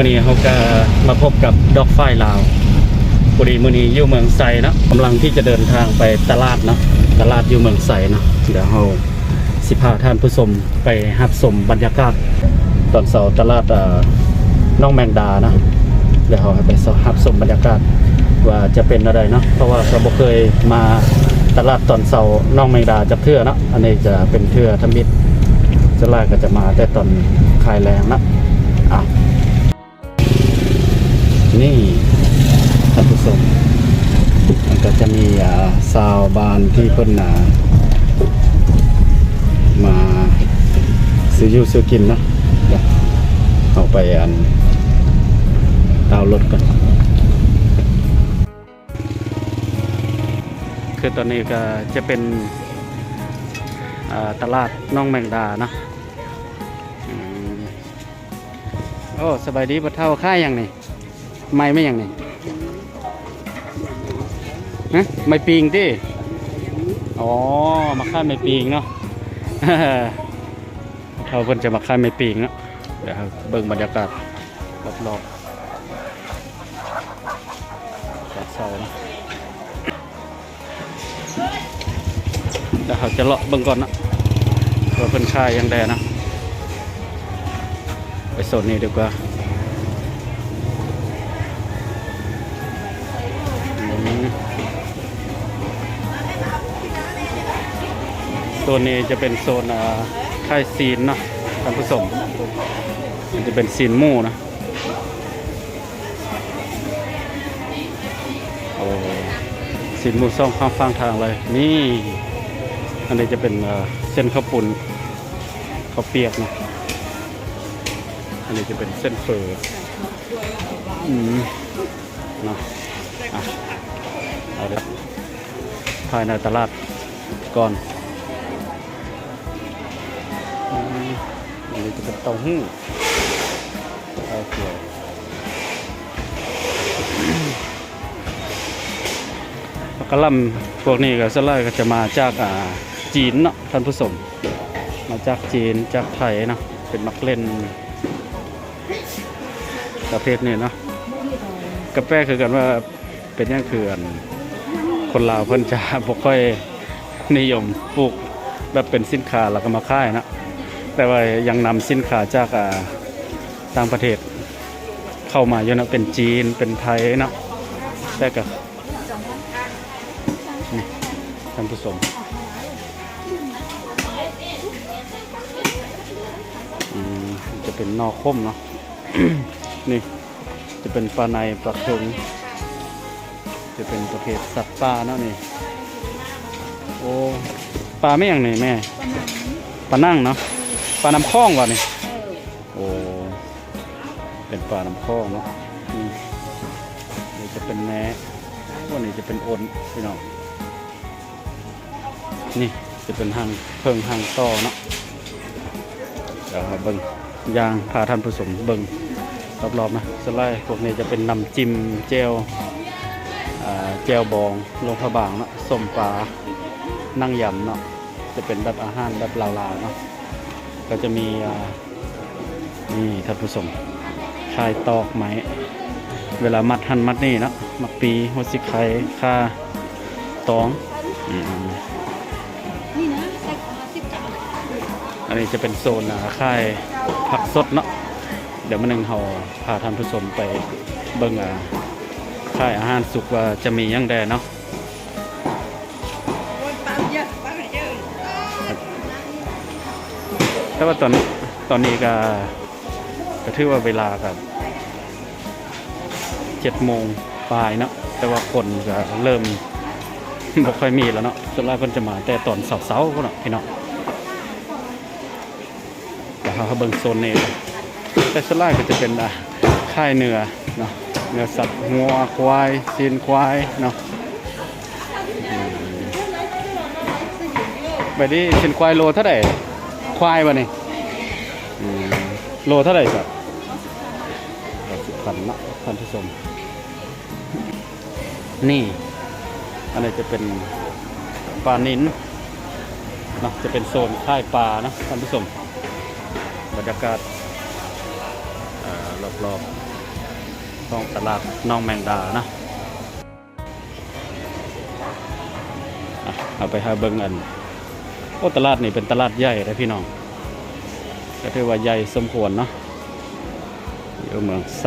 มื่อนี้เขาก็มาพบกับดอกไฟลาวพอดีมื่อนี้อยู่เมืองไซเนาะกำลังที่จะเดินทางไปตลาดเนาะตลาดอยู่เมืองไซเนาะเดี๋ยวเราสิพาท่านผู้ชมไปหับชมบรรยากาศตอนเสาร์ตลาดน่อน้องแมงดานะเดี๋ยวเราไปหับชมบรรยากาศว่าจะเป็นอะไรเนาะเพราะว่าเราเคยมาตลาดตอนเสาร์น้องแมงดาจะเทื่อเนาะอันนี้จะเป็นเทื่อทมิตรจะไลายก็จะมาแต่ตอนคลายแรงนะอะ นี่ท่านผู้ชมมันก็จะมีอาซาวบานที่เพิ่นนามาซื้ออยูซื้อกินเนาะเดี๋ยวเอาไปอันดาวรถกันคือตอนนี้ก็จะเป็นตลาดน้องแมงดาเนาะโอ้สบายดีบ่เท่าค่ายยังนี่ ไม่ไม่ยังนี่ฮะไม่ปิงติอ๋อ มาค่ายไม่ปิงเนาะเท่าเพิ่นจะมาค่ายไม่ปิงเนาะเดี๋ยวเบิ่งบรรยากาศรอบๆจากเสาเนาะเดี๋ยวเราจะเลาะเบิ่งก่อนเนาะว่าเพิ่นค่ายยังแดนะไปโซนนี้ดีกว่า ซนนี้จะเป็นโซนค่ายซีนเนาะทานผู้ชมมันจะเป็นซีนมู่นะโอ้ซีนมู่ซ่องข้างฟังทางเลย นี่ อันนี้จะเป็นเส้นข้าวปุ้นข้าวเปียกนะอันนี้จะเป็นเส้นเฟออืมนะอะเอาเดี๋ยภายในตลาดก่อน อันนี้จะเป็นเต้าหู้เต้าเกี๊ยวกกะล่ำพวกนี้ก็สลายก็จะมาจากอ่าจีนเนาะท่านผู้ชมมาจากจีนจากไทยเนาะเป็นมักเล่นประเภทนี้เนาะกาแฟคือกันว่าเป็นย่างคืออันคนลาวเพิ่นจะบ่ค่อยนิยมปลูกแบบเป็นสินค้าแล้วก็มาขายนะ แต่ว่ายังนำสินค้าจากต่างประเทศเข้ามาอยู่นะเป็นจีนเป็นไทยเนาะแต่ก็ท่านผู้ชมจะเป็นนอกคมเนาะนี่จะเป็นปลาในปลาเค็งจะเป็นประเภทสัตว์ป่าเนาะนี่โอ้ปลาไม่อย่างนี่แม่ปลานั่งเนาะ ปลาน้ำคลองวะนี่โอ้เป็นปลาน้ำคลองเนาะนี่จะเป็นแหนวันนี้จะเป็นโอนพี่น้องนี่จะเป็นหางเพิงหางต่อเนาะเดี๋ยวเราเบิ้งยางพาท่านผู้ชมเบิ้งรอบๆนะสไลด์พวกนี้จะเป็นน้ำจิ้มเจลเจลบองลงพระบางเนาะส้มปลานั่งยำเนาะจะเป็นแบบอาหารแบบลาวๆเนาะ ก็จะมีอ่านี่ท่านผู้ชมคายตอกไม้ เวลามัดหันมัดนี่เนาะมักปีหัวสิไข่ค่าตองอืมนี่นะใส่ของละสิบเก้าอันนี้จะเป็นโซนอ่าค่ายผักสดเนาะเดี๋ยวมันหนึ่งเราพาท่านผู้ชมไปเบิ่งอ่าค่ายอาหารสุกว่าจะมีหยังแดเนาะ แต่ว่าตอนตอนนี้ก็ก็ถือว่าเวลากับเจ็ดโมงปลายเนาะแต่ว่าคนก็เริ่มบ่ค่อยมีแล้วเนาะส่วนมากคนจะมาแต่ตอนเสาร์ๆพุ่นเนาะพี่น้องเดี๋ยวเราเบิ่งโซนนี้ก่อนแต่ส่วนมากก็จะเป็นอะค่ายเนื้อเนาะเนื้อสัตว์งัวควายซีนควายเนาะอืมแบนี้ซีนควายโลเท่าไหร่ ควายบ่นี่โลเท่าไหร่สัตว์สิบพันเนะท่านผู้ชม นี่ อันนี้จะเป็นปลานินนะจะเป็นโซนค่ายปลานะท่านผู้ชม บรรยากาศรอบๆท้องตลาดน้องแมงดานะอะเอาไปหาเบิ่งอัน โอ้ตลาดนี่เป็นตลาดใหญ่เลยพี่น้องก็ถือว่าใหญ่สมควรเนาะอยู่เมืองไซ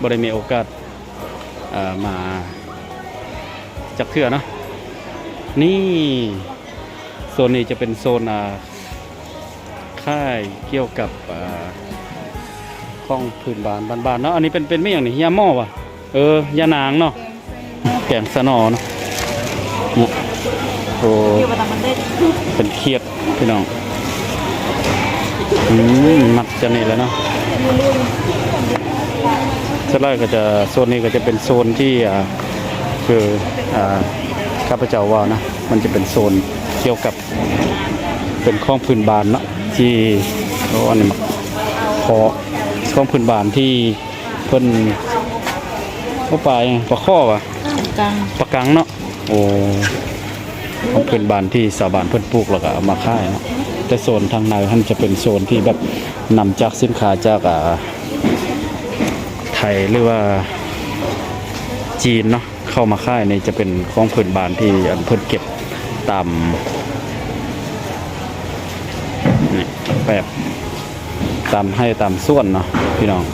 บ่ได้มีโอกาสมาจักเทื่อเนาะนี่โซนนี้จะเป็นโซนค่ายเกี่ยวกับอ่าข้องพื้นบ้านบ้านๆเนาะอันนี้เป็นเป็นไม่อย่างนี้ยาหม้อวะเออยานางเนาะแกงสนอเนาะ โอ้อยู่ประจำมันได้เป็นเครียดพี่น้องอืมมัดจะนี่แหล้วเนาะสไลด์ก็จะโซนนี้ก็จะเป็นโซนที่อ่าคืออ่าข้าพเจ้าว่านะมันจะเป็นโซนเกี่ยวกับเป็นข้องพื้นบ้านเนาะที่โอ้อันนี้มาขอข้องพื้นบ้านที่เพิ่นเข้าไปปลาข้อวะกลางปลากังเนาะโอ้ ของพื้นบ้านที่ชาวบ้านเพิ่อนปลูกแล้วก็เอามาขายเนาะแต่โซนทางในท่านจะเป็นโซนที่แบบนำจากสินค้าจากอ่าไทยหรือว่าจีนเนาะเข้ามาขายนี่จะเป็นของพื้นบ้านที่อันเพิ่อนเก็บตามแบบตามให้ตามส่วนเนาะพี่น้อง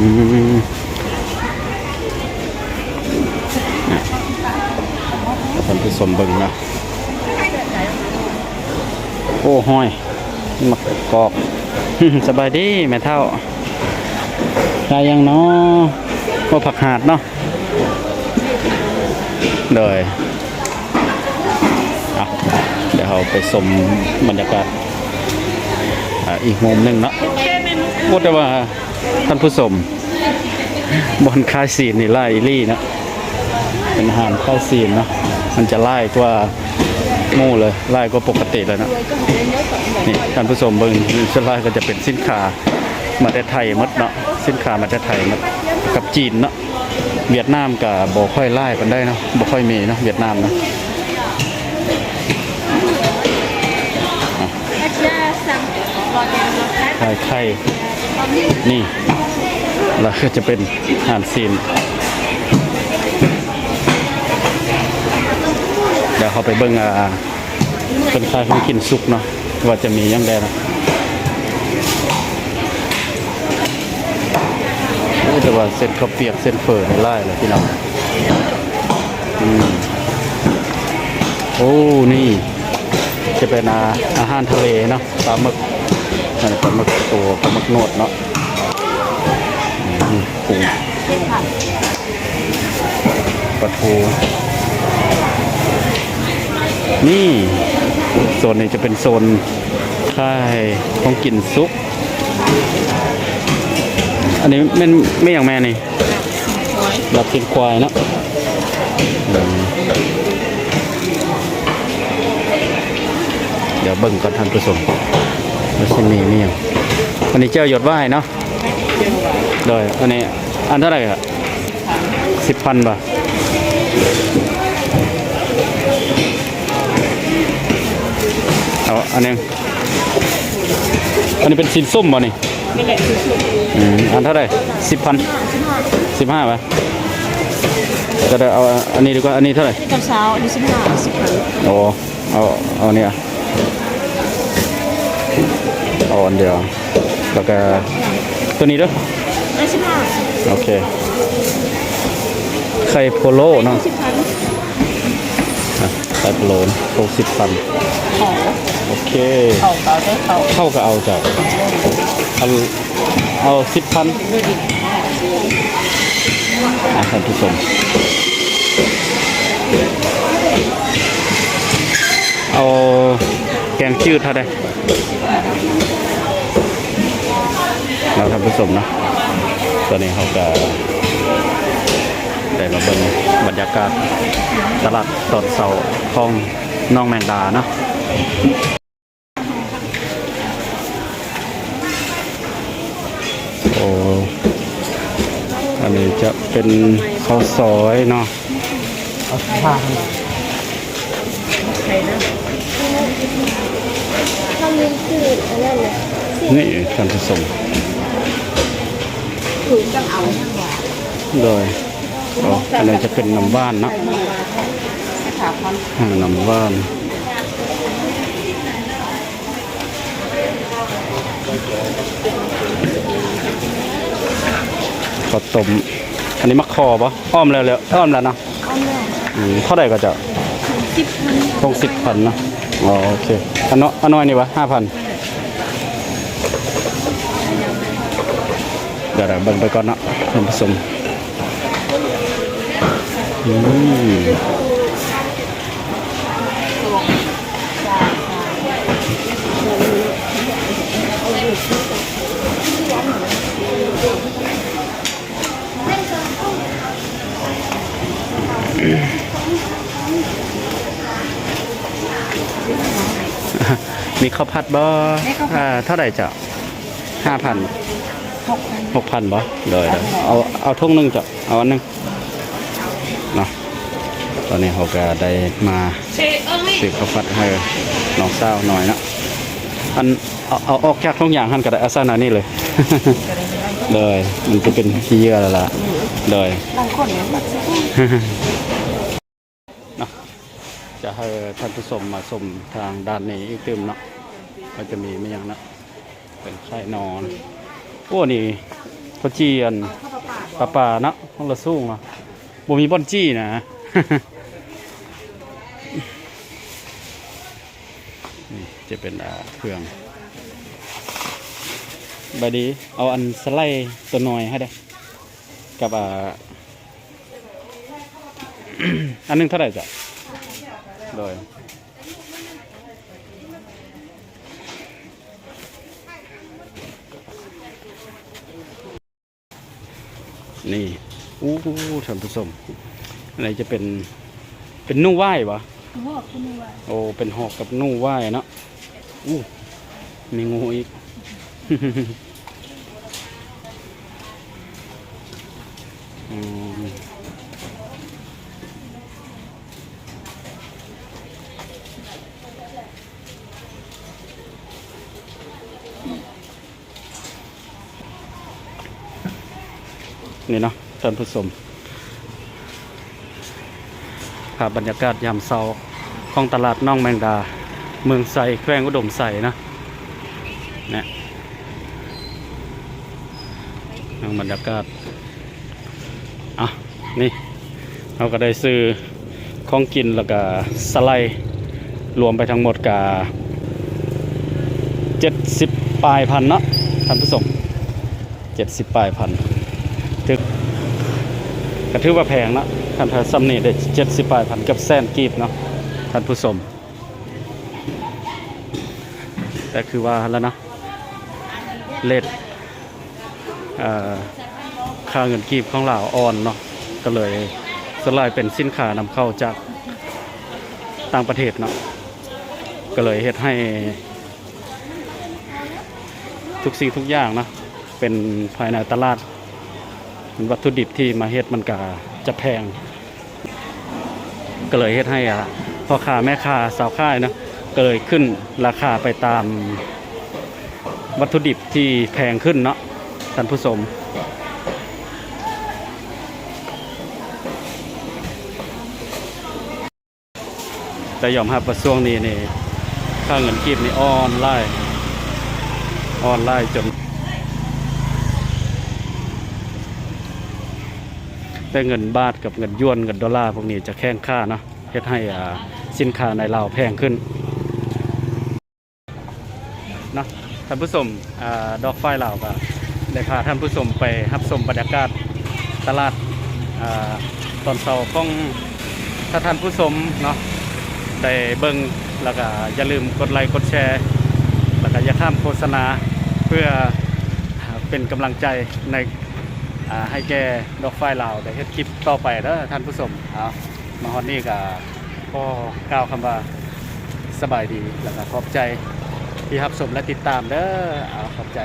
อืม ท่านผู้ชมเบิ่งนะโอ้ห้อยมักกอกสบายดีแม่เท่าได้ยังเนาะว่าผักหาดเนาะเลยอะเดี๋ยวเราไปชมบรรยากาศอีกมุมหนึ่งเนาะพูดได้ว่าท่านผู้ชมบอนคายสีนนี่ไล่ลี่นะเป็นอาหารข้าวซีนเนาะ มันจะไล่กว่ามู่เลยไล่กว่าปกติเลยนะนี่ท่านผู้ชมเบิ่งสไล่ก็จะเป็นสินค้ามาแต่ไทยหมดเนาะสินค้ามาแต่ไทยหมดกับจีนเนาะเวียดนามกับบ่ค่อยไล่กันได้เนาะบ่ค่อยมีเนาะเวียดนามเนาะไข่ไข่นี่แล้วก็จะเป็นอาหารซีน เขาไปเบิ่งอ่าเป็นคล้ายของกินสุกเนาะว่าจะมียังไงนะโอ้แต่ว่าเส้นข้าวเปียกเส้นเฟอร์ในไล่เลยพี่น้องโอ้นี่ จะเป็นอาอาหารทะเลเนาะปลาหมึกปลาหมึกตัวปลาหมึกโนดเนาะอืมกุ้งปลาทู นี่โซนนี้จะเป็นโซนค่ายของกินซุปอันนี้ไม่ไม่อย่างแม่นี่หลับกินควายเนาะอืมเดี๋ยวเบิ่งก่อนท่านผู้ชมว่าสิมีมีหยังอันนี้เจ้าหยดไหว้เนาะโดยอันนี้อันเท่าไหร่ครับสิบพันบาท อาอันหนึงอันนี้เป็นสินส้มบ่นี่ไม่แหละคือสุดอืมอันเท่าไหร่สิบพันสิบห้าบาทก็ได้เอาอันนี้ดีกว่าอันนี้เท่าไหร่ที่ตอนเช้าอันนี้สิบห้าสิบพันโอ้เอาเอาเนี่ยเอาอันเดียวแล้วก็ตัวนี้ด้วยได้สิบห้าโอเคไข่โพโลเนาะสิบพันอะไข่โพโลหกสิบพันขอโอ เคเขาเขาได้เขาเข้าก็เอาจากเอาเอาสิบพันอะท่านผู้ชมเอาแกงจืดเท่าไดเราท่านผู้ชมเนาะตอนนี้เขาก็ได้มาเบิ่งบรรยากาศตลาดตอนเสาร์ของน้องแมงดาเนาะ โอ้อันนี้จะเป็นข้าวซอยเนาะใครนะนเลยนี่ท่านผู้ชมถูกต้องเอาทั้งหมดโดยอ๋ออันนี้จะเป็นน้ำว่านเนาะสถาพันอ่าน้ำว่าน ข้าวต้มอันนี้มะคอปะอ้อมแล้วแล้วอ้อมแล้วเนาะอ้อมแล้วอืมเท่าไหร่ก็จะสิบพันคงสิบพันนะอ๋อโอเคอันน้อยอันน้อยนี่วะห้าพันเดี๋ยวเดี๋ยวเบิ่งไปก่อนเนาะท่านผู้ชมอืม มีข้าวผัดบ่อ่าเท่าไหร่จ้ะห้าพันหกพันหกพันบ่เลยเลยเอาเอาทุ่งหนึงจ้ะเอาอันหนึงเนาะตอนนี้เขาก็ได้มาเชเอ้ยซื้อข้าวผัดให้น้องสาวหน่อยเนาะอันเอาเอาออกจากทุกอย่างหันก็ได้เอาซ่านานี่เลย เลยมันจะเป็นขี้เยื่อแล้วล่ะ เลยบางคนเนี่ยแบบสิเนาะจะให้ท่านผู้ชมมาชมทางด้านนี้อีกตึมเนาะก็จะมีไม่ยังนะเป็นไข่นอนโอ้นี่พจีอันปลาปลาเนาะห้องละสู้เนาะบ่มีบ่อนจี้นะนี่จะเป็นอ่าเครื่องบายดีเอาอันสไลด์ตัวหน่อยให้ได้ กับอ่าอันหนึงเท่าไหร่จ้ะโดยนี่อู้หูท่านผู้ชมอะไรจะเป็นเป็นนุ่งไหว้ปะโอ้คุณว่าโอ้เป็นหอกกับนุ่งไหว้เนาะอู้มีงูอีก อืม นี่เนาะท่านผู้ชมภาพบรรยากาศยามเช้าของตลาดน่องแมงดา เมืองไซแขวงอุดมไซนะเนี่ยบรรยากาศ อะนี่เราก็ได้ซื้อของกินแล้วก็สไลด์รวมไปทั้งหมดกับเจ็ดสิบปลายพันเนาะท่านผู้ชมเจ็ดสิบปลายพันถึกกระทือว่าแพงนะท่านทาซัมนี่ได้เจ็ดสิบปลายพันกับแสนกีบเนาะท่านผู้ชมแต่คือว่าแล้วนะเลทเอ่อ ค่าเงินกีบของลาวอ่อนเนาะก็เลยสลายเป็นสินค้านำเข้าจากต่างประเทศเนาะก็เลยเฮ็ดให้ ทุกสิ่งทุกอย่างเนาะเป็นภายในตลาดเป็นวัตถุดิบที่มาเฮ็ดมันก็จะแพง ก็เลยเฮ็ดให้อะพ่อค้าแม่ค้าสาวค่ายเนาะก็เลยขึ้นราคาไปตามวัตถุดิบที่แพงขึ้นเนาะท่านผู้ชม แต่ยอมรับว่าช่วงนี้นี่ค่าเงินกีบนี่อ่อนไล่อ่อนไล่จน แต่เงินบาทกับเงินยวนเงินดอลลาร์พวกนี้จะแข่งค่าเนาะเฮ็ดให้อ่าสินค้าในลาวแพงขึ้นเนาะท่านผู้ชมอ่าดอกไฟลาวก็ได้พาท่านผู้ชมไปรับชมบรรยากาศตลาดอ่าตอนเช้าของถ้าท่านผู้ชมเนาะ ได้เบิ่งแล้วก็อย่าลืมกดไลค์กดแชร์ แล้วก็อย่าข้ามโฆษณาเพื่อเป็นกำลังใจในให้แกดอกไฟลาวได้เฮ็ดคลิปต่อไปเด้อท่านผู้ชมเอามาฮอดนี่ก็ก็กล่าวคำว่าสบายดีแล้วก็ขอบใจที่รับชมและติดตามเด้อเอาขอบใจ